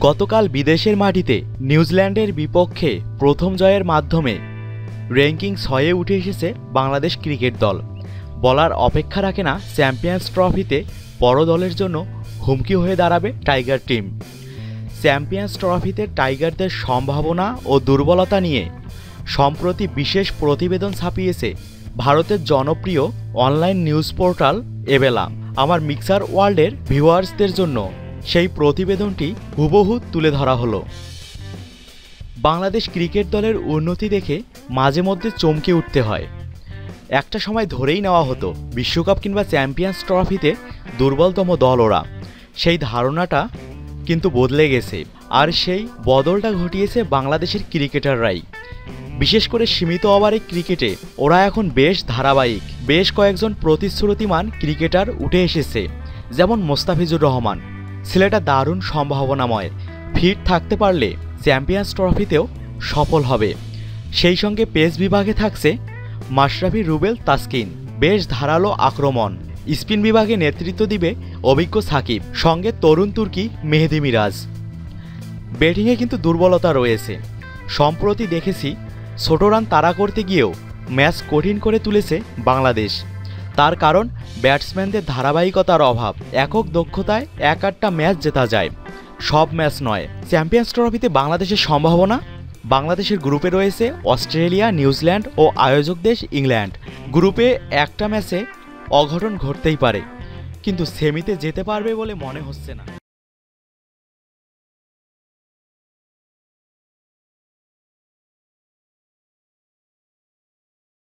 গতকাল বিদেশের মাটিতে নিউজিল্যান্ডের বিপক্ষে প্রথম জয়ের মাধ্যমে র্যাঙ্কিং ছয়ে উঠে এসেছে বাংলাদেশ ক্রিকেট দল। বলার অপেক্ষা রাখে না চ্যাম্পিয়ন্স ট্রফিতে বড় দলের জন্য হুমকি হয়ে দাঁড়াবে টাইগার টিম। চ্যাম্পিয়ন্স ট্রফিতে টাইগারদের সম্ভাবনা ও দুর্বলতা নিয়ে সম্প্রতি বিশেষ প্রতিবেদন ছাপিয়েছে ভারতের জনপ্রিয় অনলাইন নিউজ পোর্টাল এবেলা। আমার মিক্সার ওয়ার্ল্ডের ভিউয়ার্সদের জন্য সেই প্রতিবেদনটি হুবহু তুলে ধরা হলো। বাংলাদেশ ক্রিকেট দলের উন্নতি দেখে মাঝে মধ্যে চমকে উঠতে হয়। একটা সময় ধরেই নেওয়া হতো, বিশ্বকাপ কিংবা চ্যাম্পিয়ন্স ট্রফিতে দুর্বলতম দল ওরা। সেই ধারণাটা কিন্তু বদলে গেছে, আর সেই বদলটা ঘটিয়েছে বাংলাদেশের ক্রিকেটাররাই। বিশেষ করে সীমিত ওভারে ক্রিকেটে ওরা এখন বেশ ধারাবাহিক, বেশ কয়েকজন প্রতিশ্রুতিমান ক্রিকেটার উঠে এসেছে, যেমন মোস্তাফিজুর রহমান। ছেলেটা দারুণ সম্ভাবনাময়। ফিট থাকতে পারলে চ্যাম্পিয়ন্স ট্রফিতেও সফল হবে। সেই সঙ্গে পেস বিভাগে থাকছে মাশরাফি রুবেল তাসকিন। বেশ ধারালো আক্রমণ। স্পিন বিভাগে নেতৃত্ব দিবে অভিজ্ঞ সাকিব। সঙ্গে তরুণ তুর্কি মেহেদি মিরাজ। ব্যাটিংয়ে কিন্তু দুর্বলতা রয়েছে। সম্প্রতি দেখেছি, ছোট রান তাড়া করতে গিয়েও ম্যাচ কঠিন করে তুলেছে বাংলাদেশ। তার কারণ ব্যাটসম্যানদের ধারাবাহিকতার অভাব। একক দক্ষতায় এক আটটা ম্যাচ জেতা যায়। সব ম্যাচ নয়। চ্যাম্পিয়ন্স ট্রফিতে বাংলাদেশের সম্ভাবনা? বাংলাদেশের গ্রুপে রয়েছে অস্ট্রেলিয়া, নিউজিল্যান্ড ও আয়োজক দেশ ইংল্যান্ড। গ্রুপে একটা ম্যাচে অঘটন ঘটতেই পারে। কিন্তু সেমিতে যেতে পারবে বলে মনে হচ্ছে না।